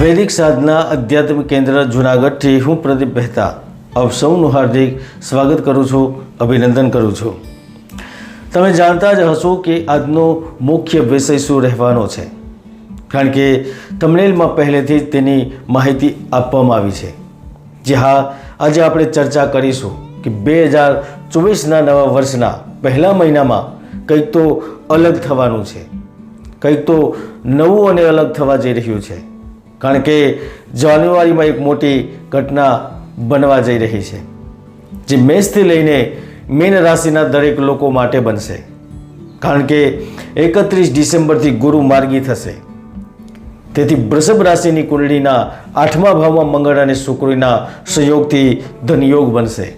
વૈદિક સાધના અધ્યાત્મ કેન્દ્ર જુનાગઢથી હું પ્રદીપ મહેતા આપ સૌનું હાર્દિક સ્વાગત કરું છું, અભિનંદન કરું છું. તમે જાણતા જ હશો કે આજનો મુખ્ય વિષય શું રહેવાનો છે. કારણ કે તમનેલમાં પહેલેથી જ તેની માહિતી આપવામાં આવી છે. જે હા, આજે આપણે ચર્ચા કરીશું કે બે હજાર ચોવીસના નવા વર્ષના પહેલા મહિનામાં કંઈક તો અલગ થવાનું છે. કંઈક તો નવું અને અલગ થવા જઈ રહ્યું છે. કારણ કે જાન્યુઆરીમાં એક મોટી ઘટના બનવા જઈ રહી છે, જે મેષથી લઈને મીન રાશિના દરેક લોકો માટે બનશે. કારણ કે એકત્રીસ ડિસેમ્બરથી ગુરુ માર્ગી થશે. તેથી વૃષભ રાશિની કુંડળીના આઠમા ભાવમાં મંગળ અને શુક્રના સંયોગથી ધનયોગ બનશે.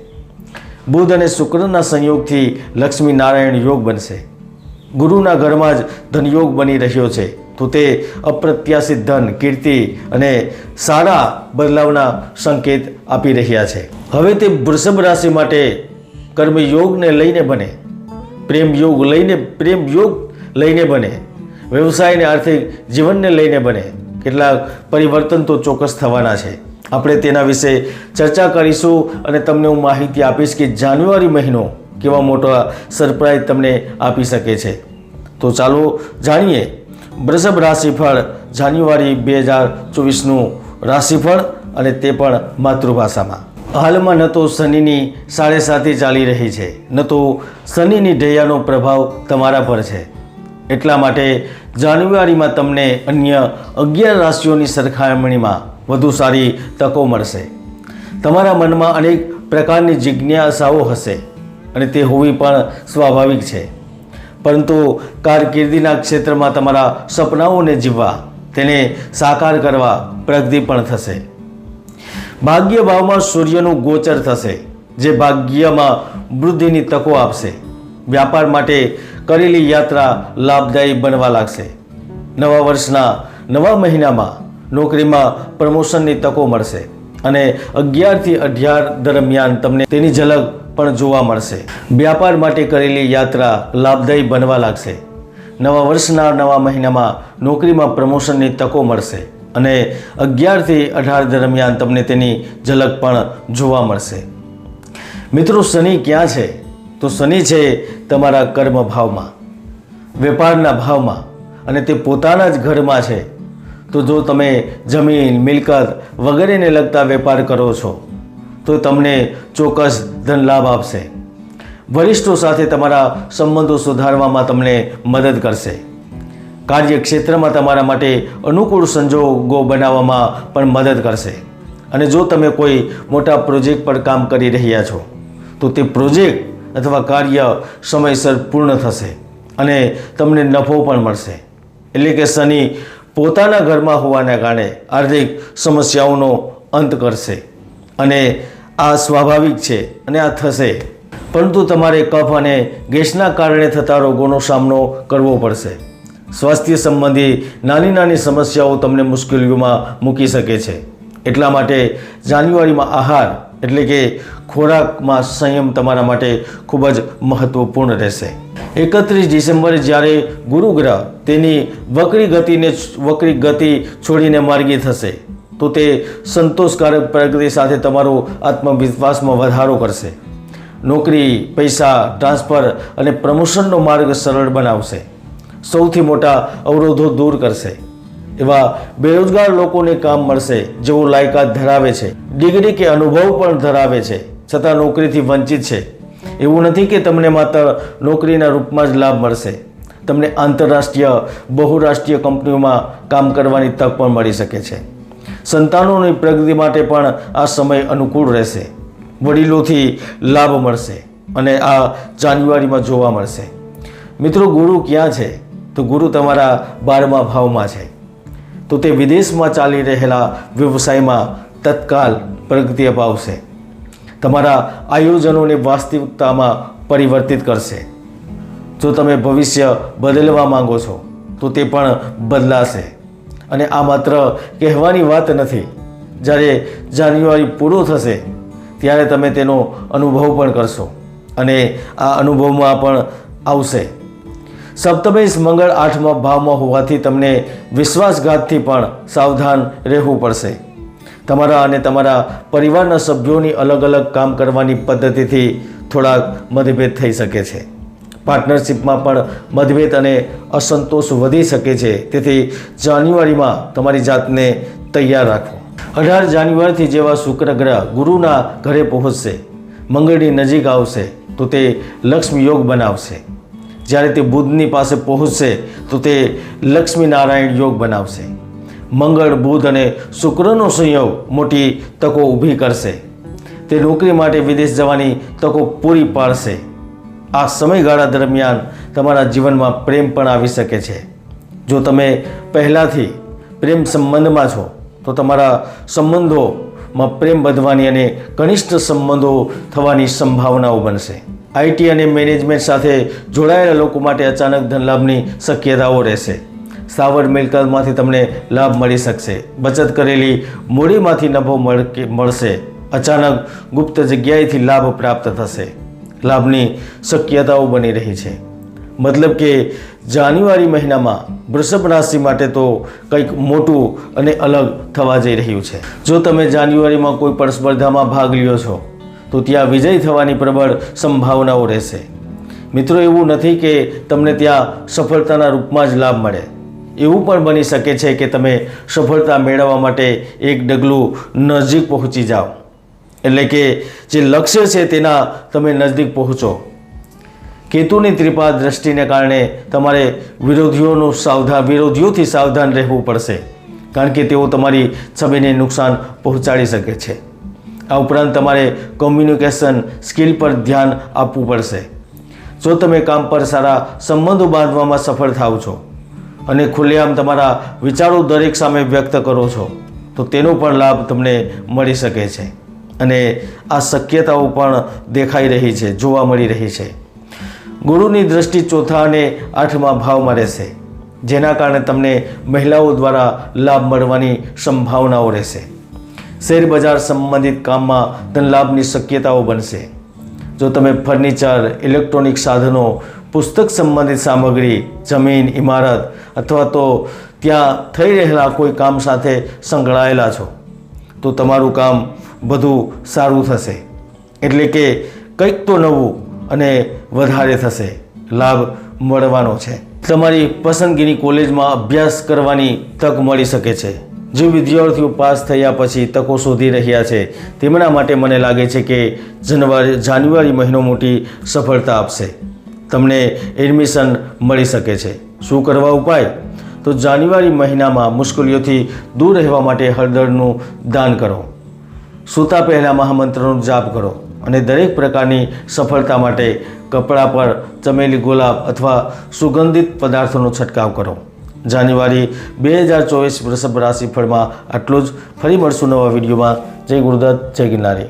બુધ અને શુક્રના સંયોગથી લક્ષ્મી નારાયણ યોગ બનશે. ગુરુના ઘરમાં જ ધનયોગ બની રહ્યો છે. તો તે અપ્રત્યાશિત ધન, કીર્તિ અને સારા બદલાવના સંકેત આપી રહ્યા છે. હવે તે વૃષભ રાશિ માટે કર્મયોગને લઈને બને. પ્રેમ યોગ લઈને પ્રેમ યોગ લઈને બને. વ્યવસાય અને આર્થિક જીવનને લઈને બને. કેટલાક પરિવર્તન તો ચોક્કસ થવાના છે. આપણે તેના વિશે ચર્ચા કરીશું અને તમને હું માહિતી આપીશ કે જાન્યુઆરી મહિનો કેવા મોટા સરપ્રાઈઝ તમને આપી શકે છે. તો ચાલો જાણીએ વૃષભ રાશિફળ જાન્યુઆરી બે હજાર ચોવીસનું રાશિફળ અને તે પણ માતૃભાષામાં. હાલમાં ન તો શનિની સાડે સાતી ચાલી રહી છે. ન તો શનિની ઢૈયાનો પ્રભાવ તમારા પર છે. એટલા માટે જાન્યુઆરીમાં તમને અન્ય અગિયાર રાશિઓની સરખામણીમાં વધુ સારી તકો મળશે. તમારા મનમાં અનેક પ્રકારની જિજ્ઞાસાઓ હશે અને તે હોવી પણ સ્વાભાવિક છે. પરંતુ કારકિર્દીના ક્ષેત્રમાં તમારા સપનાઓને જીવવા, તેને સાકાર કરવા પ્રગતિ પણ થશે. ભાગ્ય ભાવમાં સૂર્યનું ગોચર થશે, જે ભાગ્યમાં વૃદ્ધિની તકો આપશે. વ્યાપાર માટે કરેલી યાત્રા લાભદાયી બનવા લાગશે. નવા વર્ષના નવા મહિનામાં નોકરીમાં પ્રમોશનની તકો મળશે અને અગિયારથી અઢાર દરમિયાન તમને તેની ઝલક પણ જોવા મળશે. વ્યાપાર માટે કરેલી યાત્રા લાભદાયી બનવા લાગશે. નવા વર્ષના નવા મહિનામાં નોકરીમાં પ્રમોશનની તકો મળશે અને અગિયારથી અઢાર દરમિયાન તમને તેની ઝલક પણ જોવા મળશે. મિત્રો, શનિ ક્યાં છે? તો શનિ છે તમારા કર્મ ભાવમાં વેપારના ભાવમાં અને તે પોતાના જ ઘરમાં છે. તો જો તમે જમીન, મિલકત વગેરેને લગતા વેપાર કરો છો તો તમને ચોક્કસ ધન લાભ આપશે. વરિષ્ઠો સાથે તમારા સંબંધો સુધારવામાં તમને મદદ કરશે. કાર્યક્ષેત્રમાં તમારા માટે અનુકૂળ સંજોગો બનાવવામાં પણ મદદ કરશે. અને જો તમે કોઈ મોટા પ્રોજેક્ટ પર કામ કરી રહ્યા છો, તો તે પ્રોજેક્ટ અથવા કાર્ય સમયસર પૂર્ણ થશે અને તમને નફો પણ મળશે. એટલે કે શનિ પોતાના ઘરમાં હોવાના કારણે આર્થિક સમસ્યાઓનો અંત કરશે અને આ સ્વાભાવિક છે અને આ થશે. પરંતુ તમારે કફ અને ગેસના કારણે થતા રોગોનો સામનો કરવો પડશે. સ્વાસ્થ્ય સંબંધી નાની નાની સમસ્યાઓ તમને મુશ્કેલીઓમાં મૂકી શકે છે. એટલા માટે જાન્યુઆરીમાં આહાર એટલે કે ખોરાકમાં સંયમ તમારા માટે ખૂબ જ મહત્વપૂર્ણ રહેશે. એકત્રીસ ડિસેમ્બરે જ્યારે ગુરુગ્રહ તેની વક્રી ગતિને વક્રી ગતિ છોડીને માર્ગી થશે. તો તે સંતોષકારક પ્રગતિ સાથે તમારો આત્મવિશ્વાસમાં વધારો કરશે. નોકરી, પૈસા, ટ્રાન્સફર અને પ્રમોશનનો માર્ગ સરળ બનાવશે. સૌથી મોટા અવરોધો દૂર કરશે. એવા બેરોજગાર લોકોને કામ મળશે જેઓ લાયકાત ધરાવે છે. ડિગ્રી કે અનુભવ પણ ધરાવે છે, છતાં નોકરીથી વંચિત છે. એવું નથી કે તમને માત્ર નોકરીના રૂપમાં જ લાભ મળશે. તમને આંતરરાષ્ટ્રીય, બહુરાષ્ટ્રીય કંપનીઓમાં કામ કરવાની તક પણ મળી શકે છે. સંતાનોની પ્રગતિ માટે પણ આ સમય અનુકૂળ રહેશે. વડીલોથી લાભ મળશે અને આ જાન્યુઆરીમાં જોવા મળશે. મિત્રો, ગુરુ ક્યાં છે? તો ગુરુ તમારા બારમા ભાવમાં છે. તો તે વિદેશમાં ચાલી રહેલા વ્યવસાયમાં તત્કાલ પ્રગતિ અપાવશે. તમારા આયોજનોને વાસ્તવિકતામાં પરિવર્તિત કરશે. જો તમે ભવિષ્ય બદલવા માંગો છો, તો તે પણ બદલાશે. અને આ માત્ર કહેવાની વાત નથી. જ્યારે જાન્યુઆરી પૂરો થશે, ત્યારે તમે તેનો અનુભવ પણ કરશો અને આ અનુભવમાં પણ આવશે. સપ્તમેશ મંગળ આઠમા ભાવમાં હોવાથી તમને વિશ્વાસઘાતથી પણ સાવધાન રહેવું પડશે. તમારા અને તમારા પરિવારના સભ્યોની અલગ અલગ કામ કરવાની પદ્ધતિથી થોડાક મતભેદ થઈ શકે છે. પાર્ટનરશિપમાં પણ મતભેદ અને અસંતોષ વધી શકે છે. તેથી જાન્યુઆરીમાં તમારી જાતને તૈયાર રાખો. અઢાર જાન્યુઆરીથી જેવા શુક્ર ગ્રહ ગુરુના ઘરે પહોંચશે, મંગળની નજીક આવશે, તો તે લક્ષ્મી યોગ બનાવશે. જ્યારે તે બુધની પાસે પહોંચશે, તો તે લક્ષ્મી નારાયણ યોગ બનાવશે. મંગળ, બુધ અને શુક્રનો સંયોગ મોટી તકો ઊભી કરશે. તે નોકરી માટે વિદેશ જવાની તકો પૂરી પાડશે. આ સમયગાળા દરમિયાન તમારા જીવનમાં પ્રેમ પણ આવી શકે છે. જો તમે પહેલાંથી પ્રેમ સંબંધમાં છો, તો તમારા સંબંધોમાં પ્રેમ વધવાની અને ઘનિષ્ઠ સંબંધો થવાની સંભાવનાઓ બનશે. આઈટી અને મેનેજમેન્ટ સાથે જોડાયેલા લોકો માટે અચાનક ધનલાભની શક્યતાઓ રહેશે. સ્થાવર મિલકતમાંથી તમને લાભ મળી શકશે. બચત કરેલી મૂડીમાંથી નફો મળશે. અચાનક ગુપ્ત જગ્યાએથી લાભ પ્રાપ્ત થશે. લાભની શક્યતાઓ બની રહી છે. મતલબ કે જાન્યુઆરી મહિનામાં વૃષભ રાશિ માટે તો કંઈક મોટું અને અલગ થવા જઈ રહ્યું છે. જો તમે જાન્યુઆરીમાં કોઈ પણ સ્પર્ધામાં ભાગ લ્યો છો, તો ત્યાં વિજય થવાની પ્રબળ સંભાવનાઓ રહેશે. મિત્રો, એવું નથી કે તમને ત્યાં સફળતાના રૂપમાં જ લાભ મળે. એવું પણ બની શકે છે કે તમે સફળતા મેળવવા માટે એક ડગલું નજીક પહોંચી જાઓ. એટલે કે જે લક્ષ્ય છે તેના તમે નજદીક પહોંચો. કેતુની ત્રિપા દ્રષ્ટિને કારણે તમારે વિરોધીઓનું સાવધાન વિરોધીઓથી સાવધાન રહેવું પડશે. કારણ કે તેઓ તમારી છબીને નુકસાન પહોંચાડી શકે છે. આ ઉપરાંત તમારે કોમ્યુનિકેશન સ્કિલ પર ધ્યાન આપવું પડશે. જો તમે કામ પર સારા સંબંધો બાંધવામાં સફળ થાવ છો અને ખુલ્લેઆમ તમારા વિચારો દરેક સામે વ્યક્ત કરો છો, તો તેનો પણ લાભ તમને મળી શકે છે. અને આ શક્યતાઓ પણ દેખાઈ રહી છે, જોવા મળી રહી છે. ગુરુની દ્રષ્ટિ ચોથા અને આઠમા ભાવમાં રહેશે, જેના કારણે તમને મહિલાઓ દ્વારા લાભ મળવાની સંભાવનાઓ રહેશે. શેરબજાર સંબંધિત કામમાં ધનલાભની શક્યતાઓ બનશે. જો તમે ફર્નિચર, ઇલેક્ટ્રોનિક સાધનો, પુસ્તક સંબંધિત સામગ્રી, જમીન, ઇમારત અથવા તો ત્યાં થઈ રહેલા કોઈ કામ સાથે સંકળાયેલા છો, તો તમારું કામ બધું સારું થશે. એટલે કે કંઈક તો નવું અને વધારે થશે લાભ મળવાનો છે. તમારી પસંદગીની કોલેજમાં અભ્યાસ કરવાની તક મળી શકે છે. જે વિદ્યાર્થીઓ પાસ થયા પછી તકો શોધી રહ્યા છે, તેમના માટે મને લાગે છે કે જનવરી જાન્યુઆરી મહિનો મોટી સફળતા આપશે. તમને એડમિશન મળી શકે છે. શું કરવા ઉપાય? તો જાન્યુઆરી મહિનામાં મુશ્કેલીઓથી દૂર રહેવા માટે હળદરનું દાન કરો. સૂતા પહેલાં મહામંત્રનો જાપ કરો અને દરેક પ્રકારની સફળતા માટે કપડાં પર ચમેલી ગુલાબ અથવા સુગંધિત પદાર્થોનો છંટકાવ કરો. જાન્યુઆરી બે હજાર ચોવીસ વૃષભ રાશિફળમાં આટલું જ. ફરી મળશું નવા વિડીયોમાં. જય ગુરુદત્ત, જય ગિરનારી.